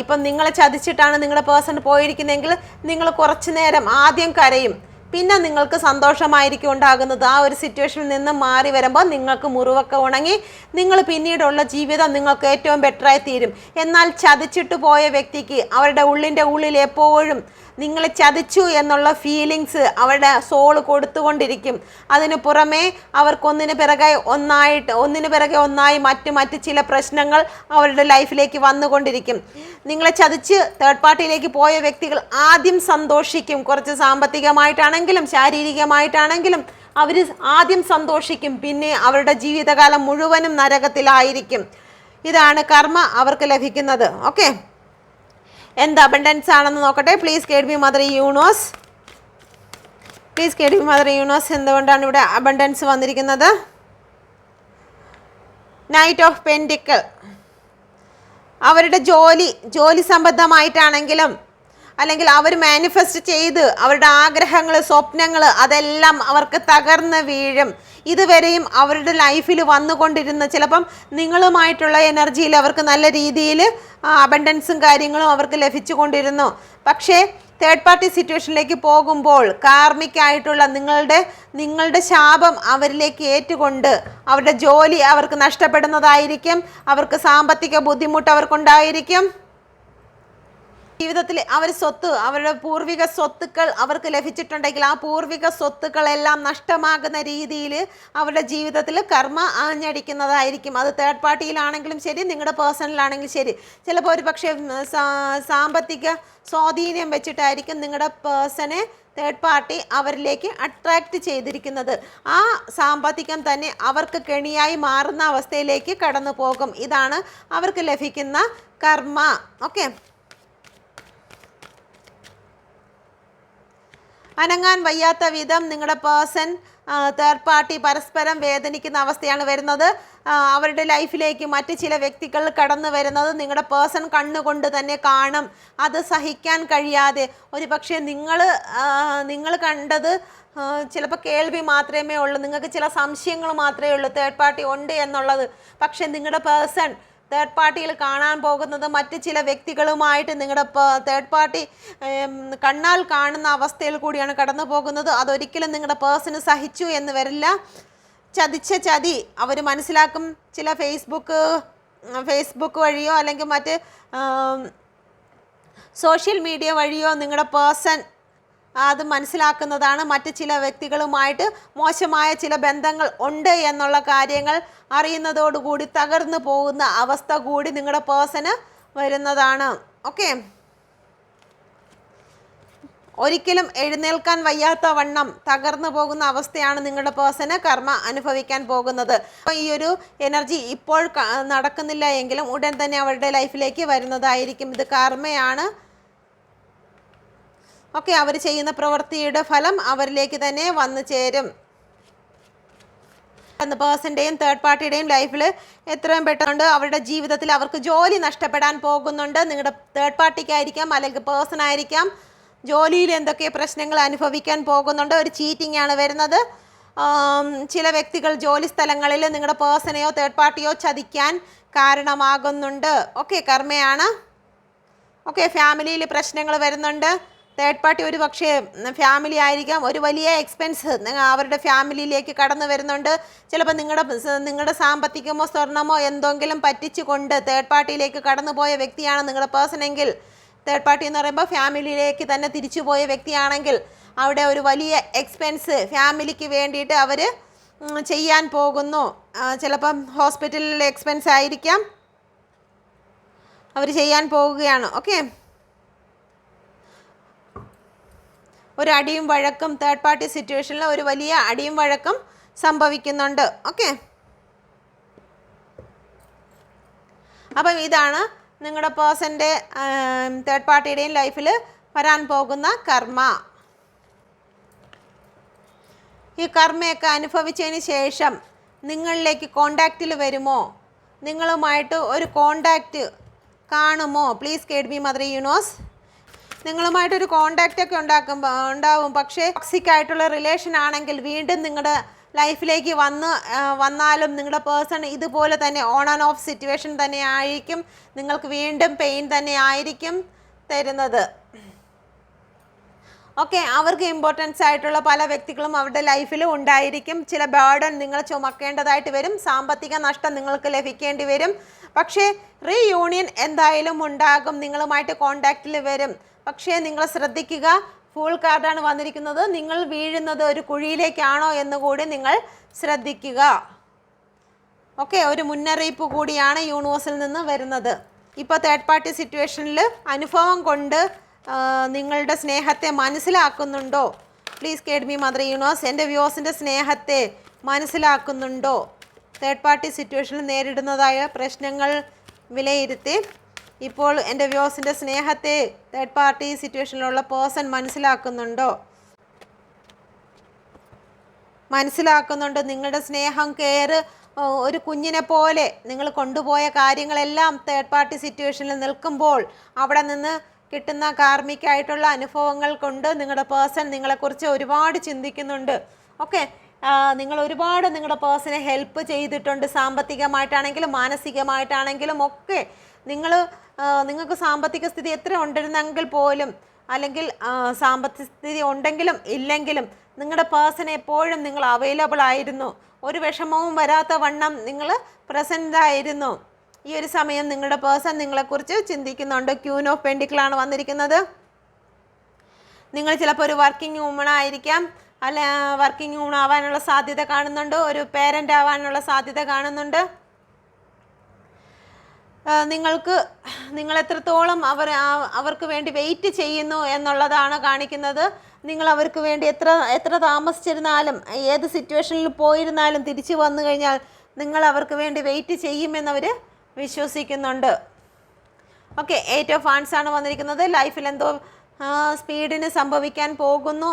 ഇപ്പം നിങ്ങളെ ചതിച്ചിട്ടാണ് നിങ്ങളുടെ പേഴ്സൺ പോയിരിക്കുന്നതെങ്കിൽ നിങ്ങൾ കുറച്ച് നേരം ആദ്യം കരയും. പിന്നെ നിങ്ങൾക്ക് സന്തോഷമായിരിക്കും ഉണ്ടാകുന്നത്. ആ ഒരു സിറ്റുവേഷനിൽ നിന്ന് മാറി വരുമ്പോൾ നിങ്ങൾക്ക് മുറിവൊക്കെ ഉണങ്ങി നിങ്ങൾ പിന്നീടുള്ള ജീവിതം നിങ്ങൾക്ക് ഏറ്റവും ബെറ്ററായി തീരും. എന്നാൽ ചതിച്ചിട്ട് പോയ വ്യക്തിക്ക് അവരുടെ ഉള്ളിന്റെ ഉള്ളിൽ എപ്പോഴും നിങ്ങളെ ചതിച്ചു എന്നുള്ള ഫീലിങ്സ് അവരുടെ സോൾ കൊടുത്തുകൊണ്ടിരിക്കും. അതിനു പുറമേ അവർക്കൊന്നിന് പിറകെ ഒന്നായിട്ട് ഒന്നിന് പിറകെ ഒന്നായി മറ്റ് മറ്റ് ചില പ്രശ്നങ്ങൾ അവരുടെ ലൈഫിലേക്ക് വന്നുകൊണ്ടിരിക്കും. നിങ്ങളെ ചതിച്ച് തേർഡ് പാർട്ടിയിലേക്ക് പോയ വ്യക്തികൾ ആദ്യം സന്തോഷിക്കും. കുറച്ച് സാമ്പത്തികമായിട്ടാണെങ്കിലും ശാരീരികമായിട്ടാണെങ്കിലും അവർ ആദ്യം സന്തോഷിക്കും. പിന്നെ അവരുടെ ജീവിതകാലം മുഴുവനും നരകത്തിലായിരിക്കും. ഇതാണ് കർമ്മ അവർക്ക് ലഭിക്കുന്നത്. ഓക്കെ എന്ത് അബണ്ടൻസ് ആണെന്ന് നോക്കട്ടെ. Please guide me mother universe please guide me mother universe എന്തുകൊണ്ടാണ് ഇവിടെ അബണ്ടൻസ് വന്നിരിക്കുന്നത്? നൈറ്റ് ഓഫ് പെൻഡിക്കൽ അവരുടെ ജോലി ജോലി സംബന്ധമായിട്ടാണെങ്കിലും അല്ലെങ്കിൽ അവർ മാനിഫെസ്റ്റ് ചെയ്ത് അവരുടെ ആഗ്രഹങ്ങൾ സ്വപ്നങ്ങൾ അതെല്ലാം അവർക്ക് തകർന്ന് വീഴും. ഇതുവരെയും അവരുടെ ലൈഫിൽ വന്നുകൊണ്ടിരുന്ന ചിലപ്പം നിങ്ങളുമായിട്ടുള്ള എനർജിയിൽ അവർക്ക് നല്ല രീതിയിൽ അബണ്ടൻസും കാര്യങ്ങളും അവർക്ക് ലഭിച്ചുകൊണ്ടിരുന്നു. പക്ഷേ തേർഡ് പാർട്ടി സിറ്റുവേഷനിലേക്ക് പോകുമ്പോൾ കാർമിക്കായിട്ടുള്ള നിങ്ങളുടെ നിങ്ങളുടെ ശാപം അവരിലേക്ക് ഏറ്റുകൊണ്ട് അവരുടെ ജോലി അവർക്ക് നഷ്ടപ്പെടുന്നതായിരിക്കും അവർക്ക് സാമ്പത്തിക ബുദ്ധിമുട്ട് അവർക്കുണ്ടായിരിക്കും. ജീവിതത്തിൽ അവർ സ്വത്ത് അവരുടെ പൂർവിക സ്വത്തുക്കൾ അവർക്ക് ലഭിച്ചിട്ടുണ്ടെങ്കിൽ ആ പൂർവിക സ്വത്തുക്കളെല്ലാം നഷ്ടമാകുന്ന രീതിയിൽ അവരുടെ ജീവിതത്തിൽ കർമ്മ ആഞ്ഞടിക്കുന്നതായിരിക്കും. അത് തേർഡ് പാർട്ടിയിലാണെങ്കിലും ശരി നിങ്ങളുടെ പേഴ്സണലാണെങ്കിലും ശരി. ചിലപ്പോൾ ഒരു പക്ഷേ സാമ്പത്തിക സ്വാധീനം വെച്ചിട്ടായിരിക്കും നിങ്ങളുടെ പേഴ്സണെ തേർഡ് പാർട്ടി അവരിലേക്ക് അട്രാക്റ്റ് ചെയ്തിരിക്കുന്നത്. ആ സാമ്പത്തികം തന്നെ അവർക്ക് കെണിയായി മാറുന്ന അവസ്ഥയിലേക്ക് കടന്നു പോകും ഇതാണ് അവർക്ക് ലഭിക്കുന്ന കർമ്മ. ഓക്കെ അനങ്ങാൻ വയ്യാത്ത വിധം നിങ്ങളുടെ പേഴ്സൺ തേർഡ് പാർട്ടി പരസ്പരം വേദനിക്കുന്ന അവസ്ഥയാണ് വരുന്നത്. അവരുടെ ലൈഫിലേക്ക് മറ്റ് ചില വ്യക്തികൾ കടന്നു വരുന്നത് നിങ്ങളുടെ പേഴ്സൺ കണ്ണുകൊണ്ട് തന്നെ കാണും. അത് സഹിക്കാൻ കഴിയാതെ. ഒരു പക്ഷേ നിങ്ങൾ നിങ്ങൾ കണ്ടത് ചിലപ്പോൾ കേൾവി മാത്രമേ ഉള്ളൂ. നിങ്ങൾക്ക് ചില സംശയങ്ങൾ മാത്രമേ ഉള്ളൂ. തേർഡ് പാർട്ടി ഉണ്ട് എന്നുള്ളത്. പക്ഷേ നിങ്ങളുടെ പേഴ്സൺ തേർഡ് പാർട്ടിയിൽ കാണാൻ പോകുന്നത് മറ്റ് ചില വ്യക്തികളുമായിട്ട് നിങ്ങളുടെ തേർഡ് പാർട്ടി കണ്ണാൽ കാണുന്ന അവസ്ഥയിൽ കൂടിയാണ് കടന്നു പോകുന്നത്. അതൊരിക്കലും നിങ്ങളുടെ പേഴ്സണ് സഹിച്ചു എന്ന് വരില്ല. ചതിച്ച ചതി അവർ മനസ്സിലാക്കും. ചില ഫേസ്ബുക്ക് ഫേസ്ബുക്ക് വഴിയോ അല്ലെങ്കിൽ മറ്റ് സോഷ്യൽ മീഡിയ വഴിയോ നിങ്ങളുടെ പേഴ്സൺ അത് മനസ്സിലാക്കുന്നതാണ്. മറ്റ് ചില വ്യക്തികളുമായിട്ട് മോശമായ ചില ബന്ധങ്ങൾ ഉണ്ട് എന്നുള്ള കാര്യങ്ങൾ അറിയുന്നതോടുകൂടി തകർന്നു പോകുന്ന അവസ്ഥ കൂടി നിങ്ങളുടെ പേഴ്സന് വരുന്നതാണ്. ഓക്കെ ഒരിക്കലും എഴുന്നേൽക്കാൻ വയ്യാത്ത വണ്ണം തകർന്നു പോകുന്ന അവസ്ഥയാണ് നിങ്ങളുടെ പേഴ്സന് കർമ്മ അനുഭവിക്കാൻ പോകുന്നത്. അപ്പോൾ ഈ ഒരു എനർജി ഇപ്പോൾ നടക്കുന്നില്ല എങ്കിലും ഉടൻ തന്നെ അവരുടെ ലൈഫിലേക്ക് വരുന്നതായിരിക്കും. ഇത് കർമ്മയാണ്. ഓക്കെ അവർ ചെയ്യുന്ന പ്രവൃത്തിയുടെ ഫലം അവരിലേക്ക് തന്നെ വന്നു ചേരും. പേഴ്സന്റെയും തേർഡ് പാർട്ടിയുടെയും ലൈഫിൽ എത്രയും പെട്ടെന്ന് അവരുടെ ജീവിതത്തിൽ അവർക്ക് ജോലി നഷ്ടപ്പെടാൻ പോകുന്നുണ്ട്. നിങ്ങളുടെ തേർഡ് പാർട്ടിക്കായിരിക്കാം അല്ലെങ്കിൽ പേഴ്സൺ ആയിരിക്കാം. ജോലിയിൽ എന്തൊക്കെ പ്രശ്നങ്ങൾ അനുഭവിക്കാൻ പോകുന്നുണ്ട്. ഒരു ചീറ്റിംഗ് ആണ് വരുന്നത്. ചില വ്യക്തികൾ ജോലി സ്ഥലങ്ങളിൽ നിങ്ങളുടെ പേഴ്സണെയോ തേർഡ് പാർട്ടിയോ ചതിക്കാൻ കാരണമാകുന്നുണ്ട്. ഓക്കെ കർമ്മയാണ്. ഓക്കെ ഫാമിലിയിൽ പ്രശ്നങ്ങൾ വരുന്നുണ്ട്. തേർഡ് പാർട്ടി ഒരു പക്ഷേ ഫാമിലി ആയിരിക്കാം. ഒരു വലിയ എക്സ്പെൻസ് അവരുടെ ഫാമിലിയിലേക്ക് കടന്നു വരുന്നുണ്ട്. ചിലപ്പോൾ നിങ്ങളുടെ നിങ്ങളുടെ സാമ്പത്തികമോ സ്വർണമോ എന്തെങ്കിലും പറ്റിച്ചുകൊണ്ട് തേർഡ് പാർട്ടിയിലേക്ക് കടന്നു പോയ വ്യക്തിയാണ് നിങ്ങളുടെ പേഴ്സണെങ്കിൽ തേർഡ് പാർട്ടി എന്ന് പറയുമ്പോൾ ഫാമിലിയിലേക്ക് തന്നെ തിരിച്ചു പോയ വ്യക്തിയാണെങ്കിൽ അവിടെ ഒരു വലിയ എക്സ്പെൻസ് ഫാമിലിക്ക് വേണ്ടിയിട്ട് അവർ ചെയ്യാൻ പോകുന്നു. ചിലപ്പം ഹോസ്പിറ്റലിൽ എക്സ്പെൻസ് ആയിരിക്കാം. അവർ ചെയ്യാൻ പോവുകയാണ് ഓക്കെ ഒരു അടിയും വഴക്കും തേർഡ് പാർട്ടി സിറ്റുവേഷനിൽ ഒരു വലിയ അടിയും വഴക്കും സംഭവിക്കുന്നുണ്ട്. ഓക്കെ അപ്പം ഇതാണ് നിങ്ങളുടെ പേഴ്സന്റെ തേർഡ് പാർട്ടിയുടെയും ലൈഫിൽ വരാൻ പോകുന്ന കർമ്മ. ഈ കർമ്മയൊക്കെ അനുഭവിച്ചതിന് ശേഷം നിങ്ങളിലേക്ക് കോണ്ടാക്റ്റിൽ വരുമോ? നിങ്ങളുമായിട്ട് ഒരു കോണ്ടാക്റ്റ് കാണുമോ? Please guide me mother universe നിങ്ങളുമായിട്ടൊരു contact ഒക്കെ ഉണ്ടാക്കുമ്പോൾ ഉണ്ടാവും. പക്ഷേ ടോക്സിക് ആയിട്ടുള്ള റിലേഷൻ ആണെങ്കിൽ വീണ്ടും നിങ്ങളുടെ ലൈഫിലേക്ക് വന്ന് വന്നാലും നിങ്ങളുടെ പേഴ്സൺ ഇതുപോലെ തന്നെ ഓൺ ആൻഡ് ഓഫ് സിറ്റുവേഷൻ തന്നെ ആയിരിക്കും. നിങ്ങൾക്ക് വീണ്ടും പെയിൻ തന്നെ ആയിരിക്കും തരുന്നത്. ഓക്കെ അവർക്ക് ഇമ്പോർട്ടൻസ് ആയിട്ടുള്ള പല വ്യക്തികളും അവരുടെ ലൈഫിൽ ഉണ്ടായിരിക്കും. ചില ബേർഡൻ നിങ്ങൾ ചുമക്കേണ്ടതായിട്ട് വരും. സാമ്പത്തിക നഷ്ടം നിങ്ങൾക്ക് ലഭിക്കേണ്ടി വരും. പക്ഷേ റീയൂണിയൻ എന്തായാലും ഉണ്ടാകും. നിങ്ങളുമായിട്ട് കോണ്ടാക്റ്റിൽ വരും. പക്ഷേ നിങ്ങൾ ശ്രദ്ധിക്കുക ഫുൾ കാർഡാണ് വന്നിരിക്കുന്നത്. നിങ്ങൾ വീഴുന്നത് ഒരു കുഴിയിലേക്കാണോ എന്ന് കൂടി നിങ്ങൾ ശ്രദ്ധിക്കുക. ഓക്കെ ഒരു മുന്നറിയിപ്പ് കൂടിയാണ് യൂണിവേഴ്സിൽ നിന്ന് വരുന്നത്. ഇപ്പോൾ തേർഡ് പാർട്ടി സിറ്റുവേഷനിൽ അനുഭവം കൊണ്ട് നിങ്ങളുടെ സ്നേഹത്തെ മനസ്സിലാക്കുന്നുണ്ടോ? Please guide me mother universe എന്റെ വ്യൂസിന്റെ സ്നേഹത്തെ മനസ്സിലാക്കുന്നുണ്ടോ? തേർഡ് പാർട്ടി സിറ്റുവേഷനിൽ നേരിടുന്നതായ പ്രശ്നങ്ങൾ വിലയിരുത്തി ഇപ്പോൾ എന്റെ വ്യൂസിന്റെ സ്നേഹത്തെ തേർഡ് പാർട്ടി സിറ്റുവേഷനിലുള്ള പേഴ്സൺ മനസ്സിലാക്കുന്നുണ്ടോ? മനസ്സിലാക്കുന്നുണ്ട്. നിങ്ങളുടെ സ്നേഹം കെയർ ഒരു കുഞ്ഞിനെ പോലെ നിങ്ങൾ കൊണ്ടുപോയ കാര്യങ്ങളെല്ലാം തേർഡ് പാർട്ടി സിറ്റുവേഷനിൽ നിൽക്കുമ്പോൾ അവിടെ നിന്ന് കിട്ടുന്ന കാർമികമായിട്ടുള്ള അനുഭവങ്ങൾ കൊണ്ട് നിങ്ങളുടെ പേഴ്സൺ നിങ്ങളെക്കുറിച്ച് ഒരുപാട് ചിന്തിക്കുന്നുണ്ട്. ഓക്കെ? നിങ്ങൾ ഒരുപാട് നിങ്ങളുടെ പേഴ്സണെ ഹെൽപ്പ് ചെയ്തിട്ടുണ്ട്. സാമ്പത്തികമായിട്ടാണെങ്കിലും മാനസികമായിട്ടാണെങ്കിലും ഒക്കെ. നിങ്ങൾ നിങ്ങൾക്ക് സാമ്പത്തിക സ്ഥിതി എത്ര ഉണ്ടിരുന്നെങ്കിൽ പോലും അല്ലെങ്കിൽ സാമ്പത്തിക സ്ഥിതി ഉണ്ടെങ്കിലും ഇല്ലെങ്കിലും നിങ്ങളുടെ പേഴ്സൺ എപ്പോഴും നിങ്ങൾ അവൈലബിൾ ആയിരുന്നു. ഒരു വിഷമവും വരാത്ത വണ്ണം നിങ്ങൾ പ്രസന്റ് ആയിരുന്നു ഈ ഒരു സമയം നിങ്ങളുടെ പേഴ്സൺ നിങ്ങളെക്കുറിച്ച് ചിന്തിക്കുന്നുണ്ട്. ക്യൂൻ ഓഫ് പെൻഡിക്കിളാണ് വന്നിരിക്കുന്നത്. നിങ്ങൾ ചിലപ്പോൾ ഒരു വർക്കിംഗ് വുമൺ ആയിരിക്കാം. അല്ല വർക്കിംഗ് വുമൺ ആവാനുള്ള സാധ്യത കാണുന്നുണ്ട്. ഒരു പേരന്റ് ആവാനുള്ള സാധ്യത കാണുന്നുണ്ട്. നിങ്ങൾക്ക് നിങ്ങൾ എത്രത്തോളം അവർ അവർക്ക് വേണ്ടി വെയിറ്റ് ചെയ്യുന്നു എന്നുള്ളതാണ് കാണിക്കുന്നത്. നിങ്ങൾ അവർക്ക് വേണ്ടി എത്ര എത്ര താമസിച്ചിരുന്നാലും ഏത് സിറ്റുവേഷനിൽ പോയിരുന്നാലും തിരിച്ചു വന്നു കഴിഞ്ഞാൽ നിങ്ങൾ അവർക്ക് വേണ്ടി വെയിറ്റ് ചെയ്യുമെന്നവർ വിശ്വസിക്കുന്നുണ്ട്. ഓക്കെ എയ്റ്റ് ഓഫ് ഫാൻസ് ആണ് വന്നിരിക്കുന്നത്. ലൈഫിൽ എന്തോ സ്പീഡിന് സംഭവിക്കാൻ പോകുന്നു.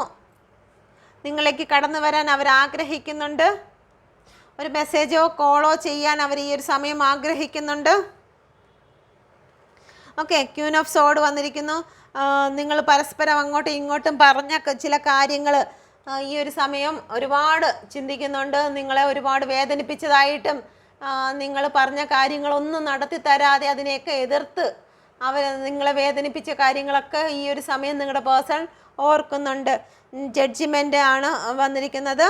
നിങ്ങളേക്ക് കടന്നു വരാൻ അവർ ആഗ്രഹിക്കുന്നുണ്ട്. ഒരു മെസ്സേജോ കോളോ ചെയ്യാൻ അവർ ഈ ഒരു സമയം ആഗ്രഹിക്കുന്നുണ്ട്. ഓക്കെ ക്യൂൻ ഓഫ് സോഡ് വന്നിരിക്കുന്നു. നിങ്ങൾ പരസ്പരം അങ്ങോട്ടും ഇങ്ങോട്ടും പറഞ്ഞ ചില കാര്യങ്ങൾ ഈ ഒരു സമയം ഒരുപാട് ചിന്തിക്കുന്നുണ്ട്. നിങ്ങളെ ഒരുപാട് വേദനിപ്പിച്ചതായിട്ടും നിങ്ങൾ പറഞ്ഞ കാര്യങ്ങളൊന്നും നടത്തി തരാതെ അതിനെയൊക്കെ എതിർത്ത് അവർ നിങ്ങളെ വേദനിപ്പിച്ച കാര്യങ്ങളൊക്കെ ഈ ഒരു സമയം നിങ്ങളുടെ പേഴ്സൺ ഓർക്കുന്നുണ്ട്. ജഡ്ജിമെന്റ് ആണ് വന്നിരിക്കുന്നത്.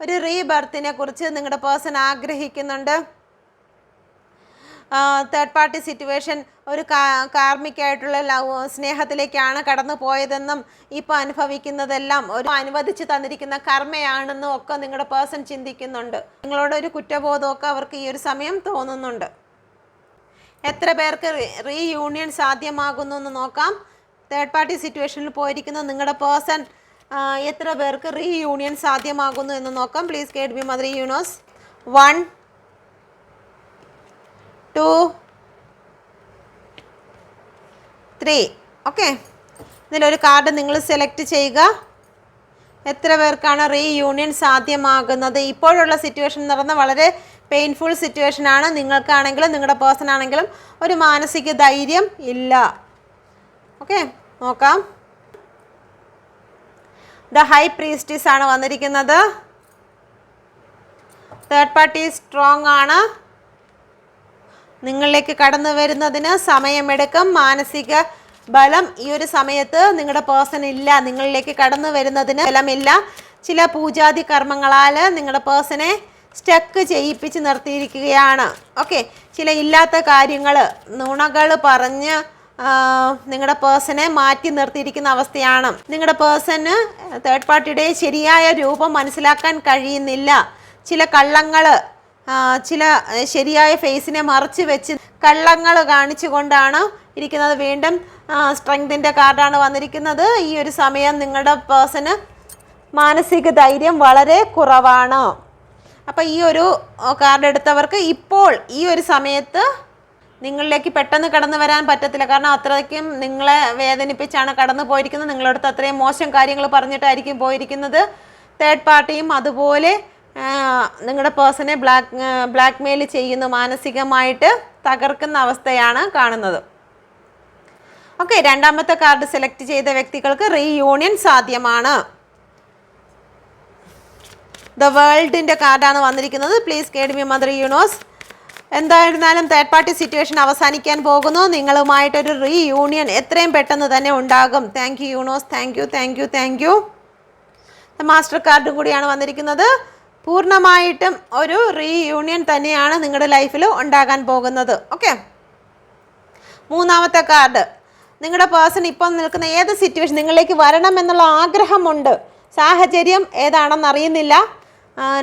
ഒരു റീബർത്തിനെ കുറിച്ച് നിങ്ങളുടെ പേഴ്സൺ ആഗ്രഹിക്കുന്നുണ്ട്. തേർഡ് പാർട്ടി സിറ്റുവേഷൻ ഒരു കാർമിക്കായിട്ടുള്ള ലവ് സ്നേഹത്തിലേക്കാണ് കടന്നു പോയതെന്നും ഇപ്പോൾ അനുഭവിക്കുന്നതെല്ലാം ഒരു അനുവദിച്ച് തന്നിരിക്കുന്ന കർമ്മയാണെന്നും ഒക്കെ നിങ്ങളുടെ പേഴ്സൺ ചിന്തിക്കുന്നുണ്ട്. നിങ്ങളോട് ഒരു കുറ്റബോധമൊക്കെ അവർക്ക് ഈ ഒരു സമയം തോന്നുന്നുണ്ട്. എത്ര പേർക്ക് റീയൂണിയൻ സാധ്യമാകുന്നു എന്ന് നോക്കാം. തേർഡ് പാർട്ടി സിറ്റുവേഷനിൽ പോയിരിക്കുന്ന നിങ്ങളുടെ പേഴ്സൺ എത്ര പേർക്ക് റീയൂണിയൻ സാധ്യമാകുന്നു എന്ന് നോക്കാം. Please guide me mother universe one two three okay ഇതിലൊരു കാർഡ് നിങ്ങൾ സെലക്ട് ചെയ്യുക. എത്ര പേർക്കാണ് റീയൂണിയൻ സാധ്യമാകുന്നത്? ഇപ്പോഴുള്ള സിറ്റുവേഷൻ എന്ന് പറഞ്ഞാൽ വളരെ പെയിൻഫുൾ സിറ്റുവേഷൻ ആണ്. നിങ്ങൾക്കാണെങ്കിലും നിങ്ങളുടെ പേഴ്സൺ ആണെങ്കിലും ഒരു മാനസിക ധൈര്യം ഇല്ല. ഓക്കെ നോക്കാം. ദ ഹൈ പ്രീസ്റ്റീസ് ആണ് വന്നിരിക്കുന്നത്. തേർഡ് പാർട്ടി സ്ട്രോങ് ആണ്. നിങ്ങളിലേക്ക് കടന്നു വരുന്നതിന് സമയമെടുക്കും. മാനസിക ബലം ഈ ഒരു സമയത്ത് നിങ്ങളുടെ പേഴ്സൺ ഇല്ല. നിങ്ങളിലേക്ക് കടന്നു വരുന്നതിന് ബലമില്ല. ചില പൂജാതി കർമ്മങ്ങളാൽ നിങ്ങളുടെ പേഴ്സണെ സ്റ്റക്ക് ചെയ്യിപ്പിച്ച് നിർത്തിയിരിക്കുകയാണ്. ഓക്കെ ചില ഇല്ലാത്ത കാര്യങ്ങൾ നുണകൾ പറഞ്ഞ് നിങ്ങളുടെ പേഴ്സണെ മാറ്റി നിർത്തിയിരിക്കുന്ന അവസ്ഥയാണ്. നിങ്ങളുടെ പേഴ്സണ് തേർഡ് പാർട്ടിയുടെ ശരിയായ രൂപം മനസ്സിലാക്കാൻ കഴിയുന്നില്ല. ചില കള്ളങ്ങൾ ചില ശരിയായ ഫേസിനെ മറച്ച് വെച്ച് കള്ളങ്ങൾ കാണിച്ചുകൊണ്ടാണ് ഇരിക്കുന്നത്. വീണ്ടും സ്ട്രെങ്തിന്റെ കാർഡാണ് വന്നിരിക്കുന്നത്. ഈ ഒരു സമയം നിങ്ങളുടെ പേഴ്സന് മാനസിക ധൈര്യം വളരെ കുറവാണ്. അപ്പോൾ ഈ ഒരു കാർഡ് എടുത്തവർക്ക് ഇപ്പോൾ ഈ ഒരു സമയത്ത് നിങ്ങളിലേക്ക് പെട്ടെന്ന് കടന്നു വരാൻ പറ്റത്തില്ല. കാരണം അത്രയ്ക്കും നിങ്ങളെ വേദനിപ്പിച്ചാണ് കടന്നു പോയിരിക്കുന്നത്. നിങ്ങളടുത്ത് അത്രയും മോശം കാര്യങ്ങൾ പറഞ്ഞിട്ടായിരിക്കും പോയിരിക്കുന്നത്. തേർഡ് പാർട്ടിയും അതുപോലെ നിങ്ങളുടെ പേഴ്സണെ ബ്ലാക്ക് ബ്ലാക്ക് മെയിൽ ചെയ്യുന്നു മാനസികമായിട്ട് തകർക്കുന്ന അവസ്ഥയാണ് കാണുന്നത്. ഓക്കെ രണ്ടാമത്തെ കാർഡ് സെലക്ട് ചെയ്ത വ്യക്തികൾക്ക് റീയൂണിയൻ സാധ്യമാണ്. ദ വേൾഡിന്റെ കാർഡാണ് വന്നിരിക്കുന്നത്. പ്ലീസ് കേഡ് മി മദർ യൂണോസ് എന്തായിരുന്നാലും തേർഡ് പാർട്ടി സിറ്റുവേഷൻ അവസാനിക്കാൻ പോകുന്നു. നിങ്ങളുമായിട്ടൊരു റീയൂണിയൻ എത്രയും പെട്ടെന്ന് തന്നെ ഉണ്ടാകും. Thank you universe thank you thank you thank you master കാർഡും കൂടിയാണ് വന്നിരിക്കുന്നത്. പൂർണമായിട്ടും ഒരു റീയൂണിയൻ തന്നെയാണ് നിങ്ങളുടെ ലൈഫിൽ ഉണ്ടാകാൻ പോകുന്നത്. ഓക്കെ മൂന്നാമത്തെ കാർഡ് നിങ്ങളുടെ പേഴ്സൺ ഇപ്പോൾ നിൽക്കുന്ന ഏത് സിറ്റുവേഷൻ നിങ്ങളിലേക്ക് വരണം എന്നുള്ള ആഗ്രഹമുണ്ട്. സാഹചര്യം ഏതാണെന്ന് അറിയുന്നില്ല.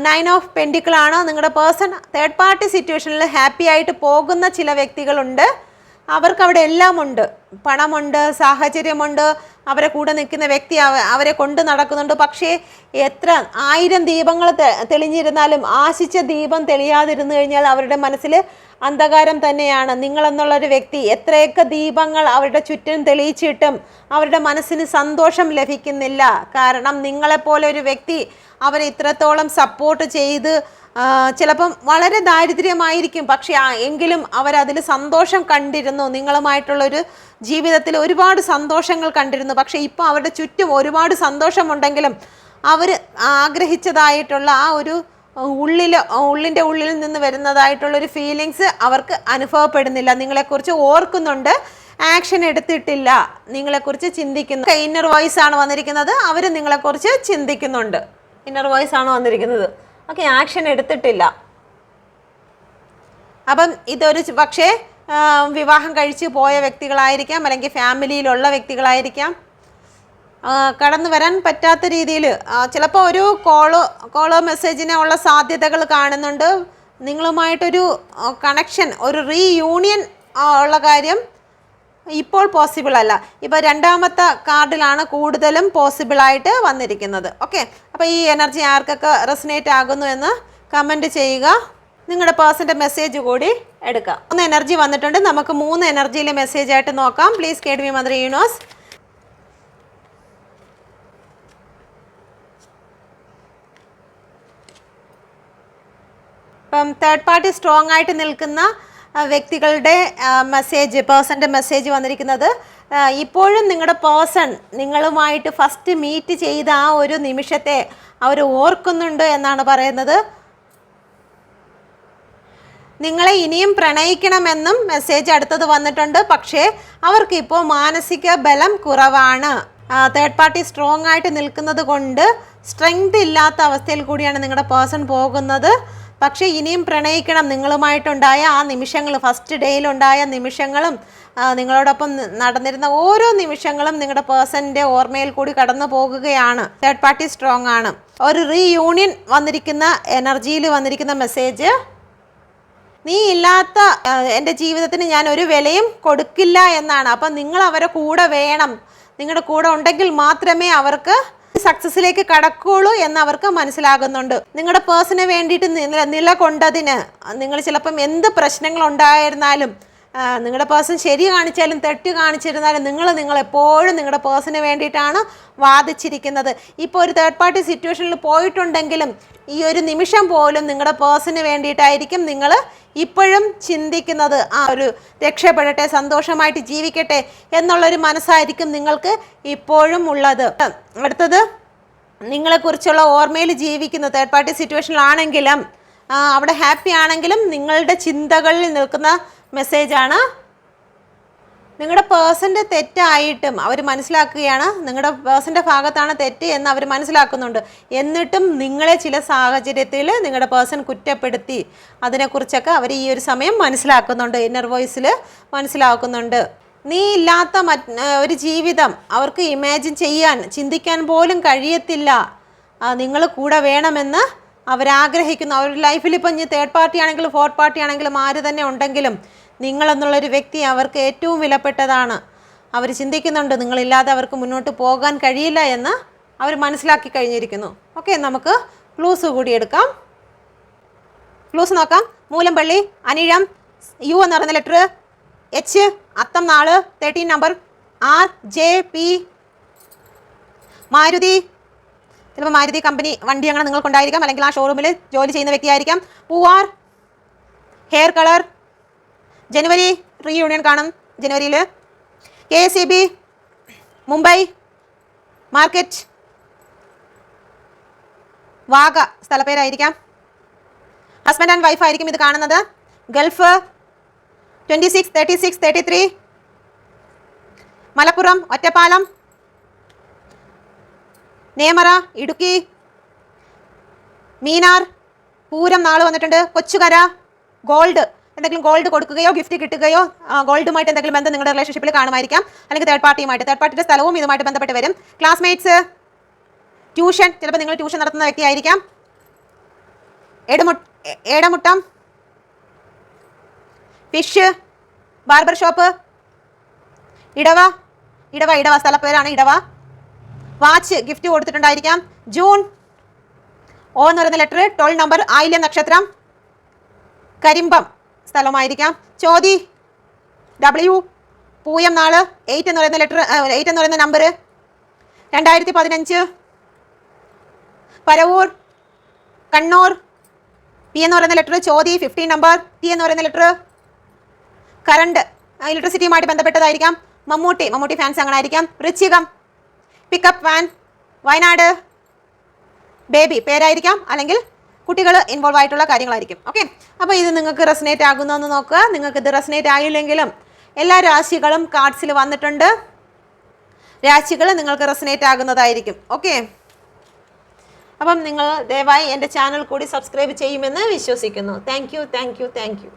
നയൻ ഓഫ് പെൻഡിക്കിളാണ് നിങ്ങളുടെ പേഴ്സൺ തേർഡ് പാർട്ടി സിറ്റുവേഷനിൽ ഹാപ്പി ആയിട്ട് പോകുന്ന ചില വ്യക്തികളുണ്ട്. അവർക്ക് അവിടെ എല്ലാം ഉണ്ട് പണമുണ്ട് സാഹചര്യമുണ്ട്. അവരെ കൂടെ നിൽക്കുന്ന വ്യക്തി അവരെ കൊണ്ട് നടക്കുന്നുണ്ട്. പക്ഷേ എത്ര ആയിരം ദീപങ്ങൾ തെളിഞ്ഞിരുന്നാലും ആശിച്ച ദീപം തെളിയാതിരുന്നു കഴിഞ്ഞാൽ അവരുടെ മനസ്സിൽ അന്ധകാരം തന്നെയാണ്. നിങ്ങളെന്നുള്ളൊരു വ്യക്തി എത്രയൊക്കെ ദീപങ്ങൾ അവരുടെ ചുറ്റും തെളിയിച്ചിട്ടും അവരുടെ മനസ്സിന് സന്തോഷം ലഭിക്കുന്നില്ല. കാരണം നിങ്ങളെപ്പോലെ ഒരു വ്യക്തി അവരെ ഇത്രത്തോളം സപ്പോർട്ട് ചെയ്ത് ചിലപ്പം വളരെ ദാരിദ്ര്യമായിരിക്കും. പക്ഷെ എങ്കിലും അവരതിൽ സന്തോഷം കണ്ടിരുന്നു. നിങ്ങളുമായിട്ടുള്ളൊരു ജീവിതത്തിൽ ഒരുപാട് സന്തോഷങ്ങൾ കണ്ടിരുന്നു. പക്ഷെ ഇപ്പോൾ അവരുടെ ചുറ്റും ഒരുപാട് സന്തോഷമുണ്ടെങ്കിലും അവർ ആഗ്രഹിച്ചതായിട്ടുള്ള ആ ഒരു ഉള്ളിൽ ഉള്ളിന്റെ ഉള്ളിൽ നിന്ന് വരുന്നതായിട്ടുള്ളൊരു ഫീലിങ്സ് അവർക്ക് അനുഭവപ്പെടുന്നില്ല. നിങ്ങളെക്കുറിച്ച് ഓർക്കുന്നുണ്ട്. ആക്ഷൻ എടുത്തിട്ടില്ല. നിങ്ങളെക്കുറിച്ച് ചിന്തിക്കുന്നു. ഇന്നർ വോയിസ് ആണ് വന്നിരിക്കുന്നത്. അവർ നിങ്ങളെക്കുറിച്ച് ചിന്തിക്കുന്നുണ്ട്. ഇന്നർ വോയിസ് ആണ് വന്നിരിക്കുന്നത്? ഓക്കെ ആക്ഷൻ എടുത്തിട്ടില്ല. അപ്പം ഇതൊരു പക്ഷേ വിവാഹം കഴിച്ച് പോയ വ്യക്തികളായിരിക്കാം അല്ലെങ്കിൽ ഫാമിലിയിലുള്ള വ്യക്തികളായിരിക്കാം. കടന്നു വരാൻ പറ്റാത്ത രീതിയിൽ ചിലപ്പോൾ ഒരു കോളോ കോളോ മെസ്സേജിനെ ഉള്ള സാധ്യതകൾ കാണുന്നുണ്ട്. നിങ്ങളുമായിട്ടൊരു കണക്ഷൻ ഒരു റീയൂണിയൻ ഉള്ള കാര്യം ഇപ്പോൾ പോസിബിൾ അല്ല. ഇപ്പൊ രണ്ടാമത്തെ കാർഡിലാണ് കൂടുതലും പോസിബിൾ ആയിട്ട് വന്നിരിക്കുന്നത്. ഓക്കെ അപ്പോൾ ഈ എനർജി ആർക്കൊക്കെ റെസിനേറ്റ് ആകുന്നു എന്ന് കമന്റ് ചെയ്യുക. നിങ്ങളുടെ പേഴ്സന്റെ മെസ്സേജ് കൂടി എടുക്കാം ഒന്ന് എനർജി വന്നിട്ടുണ്ട്. നമുക്ക് മൂന്ന് എനർജിയിലെ മെസ്സേജ് ആയിട്ട് നോക്കാം. പ്ലീസ് കേഡ് മി മദർ യൂണോസ് ഇപ്പം തേർഡ് പാർട്ടി സ്ട്രോങ് ആയിട്ട് നിൽക്കുന്ന വ്യക്തികളുടെ മെസ്സേജ് പേഴ്സന്റെ മെസ്സേജ് വന്നിരിക്കുന്നത് ഇപ്പോഴും നിങ്ങളുടെ പേഴ്സൺ നിങ്ങളുമായിട്ട് ഫസ്റ്റ് മീറ്റ് ചെയ്ത ആ ഒരു നിമിഷത്തെ അവർ ഓർക്കുന്നുണ്ട് എന്നാണ് പറയുന്നത്. നിങ്ങളെ ഇനിയും പ്രണയിക്കണമെന്നും മെസ്സേജ് അടുത്തത് വന്നിട്ടുണ്ട്. പക്ഷേ അവർക്കിപ്പോൾ മാനസിക ബലം കുറവാണ്. തേർഡ് പാർട്ടി സ്ട്രോങ് ആയിട്ട് നിൽക്കുന്നത് കൊണ്ട് സ്ട്രെങ്ത് ഇല്ലാത്ത അവസ്ഥയിൽ കൂടിയാണ് നിങ്ങളുടെ പേഴ്സൺ പോകുന്നത്. പക്ഷേ ഇനിയും പ്രണയിക്കണം നിങ്ങളുമായിട്ടുണ്ടായ ആ നിമിഷങ്ങൾ ഫസ്റ്റ് ഡേയിലുണ്ടായ നിമിഷങ്ങളും നിങ്ങളോടൊപ്പം നടന്നിരുന്ന ഓരോ നിമിഷങ്ങളും നിങ്ങളുടെ പേഴ്സന്റെ ഓർമ്മയിൽ കൂടി കടന്നു പോകുകയാണ്. തേർഡ് പാർട്ടി സ്ട്രോങ് ആണ്. ഒരു റീയൂണിയൻ വന്നിരിക്കുന്ന എനർജിയിൽ വന്നിരിക്കുന്ന മെസ്സേജ് നീ ഇല്ലാത്ത എന്റെ ജീവിതത്തിന് ഞാൻ ഒരു വിലയും കൊടുക്കില്ല എന്നാണ്. അപ്പം നിങ്ങൾ അവരെ കൂടെ വേണം. നിങ്ങളുടെ കൂടെ ഉണ്ടെങ്കിൽ മാത്രമേ അവർക്ക് സക്സസ്സിലേക്ക് കടക്കുള്ളൂ എന്ന് അവർക്ക് മനസ്സിലാകുന്നുണ്ട്. നിങ്ങളുടെ പേഴ്സണെ വേണ്ടിയിട്ട് നില നിലകൊണ്ടതിന് നിങ്ങൾ ചിലപ്പം എന്ത് പ്രശ്നങ്ങൾ ഉണ്ടായിരുന്നാലും നിങ്ങളുടെ പേഴ്സൺ ശരി കാണിച്ചാലും തെറ്റ് കാണിച്ചിരുന്നാലും നിങ്ങൾ എപ്പോഴും നിങ്ങളുടെ പേഴ്സണിന് വേണ്ടിയിട്ടാണ് വാദിച്ചിരിക്കുന്നത്. ഇപ്പോൾ ഒരു തേർഡ് പാർട്ടി സിറ്റുവേഷനിൽ പോയിട്ടുണ്ടെങ്കിലും ഈ ഒരു നിമിഷം പോലും നിങ്ങളുടെ പേഴ്സണിന് വേണ്ടിയിട്ടായിരിക്കും നിങ്ങൾ ഇപ്പോഴും ചിന്തിക്കുന്നത്. ആ ഒരു രക്ഷപ്പെടട്ടെ സന്തോഷമായിട്ട് ജീവിക്കട്ടെ എന്നുള്ളൊരു മനസ്സായിരിക്കും നിങ്ങൾക്ക് ഇപ്പോഴും ഉള്ളത്. അടുത്തത് നിങ്ങളെക്കുറിച്ചുള്ള ഓർമ്മയിൽ ജീവിക്കുന്ന തേർഡ് പാർട്ടി സിറ്റുവേഷനിലാണെങ്കിലും അവിടെ ഹാപ്പി ആണെങ്കിലും നിങ്ങളുടെ ചിന്തകളിൽ നിൽക്കുന്ന മെസ്സേജാണ്. നിങ്ങളുടെ പേഴ്സന്റെ തെറ്റായിട്ടും അവർ മനസ്സിലാക്കുകയാണ്. നിങ്ങളുടെ പേഴ്സന്റെ ഭാഗത്താണ് തെറ്റ് എന്ന് അവർ മനസ്സിലാക്കുന്നുണ്ട്. എന്നിട്ടും നിങ്ങളെ ചില സാഹചര്യത്തിൽ നിങ്ങളുടെ പേഴ്സൺ കുറ്റപ്പെടുത്തി അതിനെക്കുറിച്ചൊക്കെ അവർ ഈ ഒരു സമയം മനസ്സിലാക്കുന്നുണ്ട്. ഇന്നർ വോയിസിൽ മനസ്സിലാക്കുന്നുണ്ട്. നീ ഇല്ലാത്ത ഒരു ജീവിതം അവർക്ക് ഇമാജിൻ ചെയ്യാൻ ചിന്തിക്കാൻ പോലും കഴിയത്തില്ല. നിങ്ങൾ കൂടെ വേണമെന്ന് അവരാഗ്രഹിക്കുന്നു. അവരുടെ ലൈഫിൽ ഇപ്പം തേർഡ് പാർട്ടി ആണെങ്കിലും ഫോർത്ത് പാർട്ടി ആണെങ്കിലും ആര് തന്നെ ഉണ്ടെങ്കിലും നിങ്ങളെന്നുള്ളൊരു വ്യക്തി അവർക്ക് ഏറ്റവും വിലപ്പെട്ടതാണ്. അവർ ചിന്തിക്കുന്നുണ്ട് നിങ്ങളില്ലാതെ അവർക്ക് മുന്നോട്ട് പോകാൻ കഴിയില്ല എന്ന് അവർ മനസ്സിലാക്കി കഴിഞ്ഞിരിക്കുന്നു. ഓക്കെ നമുക്ക് ക്ലൂസ് കൂടി എടുക്കാം. ക്ലൂസ് നോക്കാം. മൂലംപള്ളി അനിഴം യു എന്ന് പറയുന്ന ലെറ്റർ എച്ച് അത്തം നാൾ thirteen number R J P Maruti. ചിലപ്പോൾ മാരുതി കമ്പനി വണ്ടി അങ്ങനെ നിങ്ങൾക്കുണ്ടായിരിക്കാം. അല്ലെങ്കിൽ ആ ഷോറൂമിൽ ജോലി ചെയ്യുന്ന വ്യക്തിയായിരിക്കാം. Poovar hair colour January reunion കാണും ജനുവരിയിൽ K S B Mumbai market Wagah സ്ഥലപ്പേരായിരിക്കാം. ഹസ്ബൻഡ് ആൻഡ് വൈഫ് ആയിരിക്കും ഇത് കാണുന്നത്. Gulf twenty six thirty six thirty three Malappuram Ottapalam. നേമറ Idukki. മീനാർ പൂരം നാൾ വന്നിട്ടുണ്ട്. കൊച്ചുകര ഗോൾഡ്. എന്തെങ്കിലും ഗോൾഡ് കൊടുക്കുകയോ ഗിഫ്റ്റ് കിട്ടുകയോ ഗോൾഡുമായിട്ട് എന്തെങ്കിലും ബന്ധം നിങ്ങളുടെ റിലേഷൻഷിപ്പിൽ കാണുമായിരിക്കാം. അല്ലെങ്കിൽ തേർഡ് പാർട്ടിയുമായിട്ട് തേർഡ് പാർട്ടിയുടെ സ്ഥലവും ഇതുമായിട്ട് ബന്ധപ്പെട്ട് വരും. ക്ലാസ്മേറ്റ്സ് ട്യൂഷൻ ചിലപ്പോൾ നിങ്ങൾ ട്യൂഷൻ നടത്തുന്ന വ്യക്തിയായിരിക്കാം Edamuttam fish barber shop Edava Edava Edava സ്ഥലപ്പേരാണ് Edava. Watch gift കൊടുത്തിട്ടുണ്ടായിരിക്കാം. ജൂൺ ഓ എന്ന് പറയുന്ന ലെറ്റർ ട്വൽവ് നമ്പർ ആയില്യം നക്ഷത്രം കരിമ്പം. സ്ഥലമായിരിക്കാം. ചോതി ഡബ്ല്യു പൂയം നാൾ എയ്റ്റ് എന്ന് പറയുന്ന ലെറ്റർ എയ്റ്റ് എന്ന് പറയുന്ന നമ്പർ രണ്ടായിരത്തി പതിനഞ്ച് പരവൂർ കണ്ണൂർ പി എന്ന് പറയുന്ന ലെറ്റർ ചോതി ഫിഫ്റ്റീൻ നമ്പർ ടി എന്ന് പറയുന്ന ലെറ്റർ കറണ്ട് ഇലക്ട്രിസിറ്റിയുമായിട്ട് ബന്ധപ്പെട്ടതായിരിക്കാം. മമ്മൂട്ടി മമ്മൂട്ടി ഫാൻസ് അങ്ങനെ ആയിരിക്കാം വൃശ്ചികം പിക്കപ്പ് വാൻ വയനാട് ബേബി പേരായിരിക്കാം. അല്ലെങ്കിൽ കുട്ടികൾ ഇൻവോൾവ് ആയിട്ടുള്ള കാര്യങ്ങളായിരിക്കും. ഓക്കെ അപ്പോൾ ഇത് നിങ്ങൾക്ക് റെസനേറ്റ് ആകുന്നോ എന്ന് നോക്കുക. നിങ്ങൾക്ക് ഇത് റെസനേറ്റ് ആയില്ലെങ്കിലും എല്ലാ രാശികളും കാർഡ്സിൽ വന്നിട്ടുണ്ട്. രാശികൾ നിങ്ങൾക്ക് റെസനേറ്റ് ആകുന്നതായിരിക്കും. ഓക്കെ അപ്പം നിങ്ങൾ ദയവായി എന്റെ ചാനൽ കൂടി സബ്സ്ക്രൈബ് ചെയ്യുമെന്ന് വിശ്വസിക്കുന്നു. Thank you thank you thank you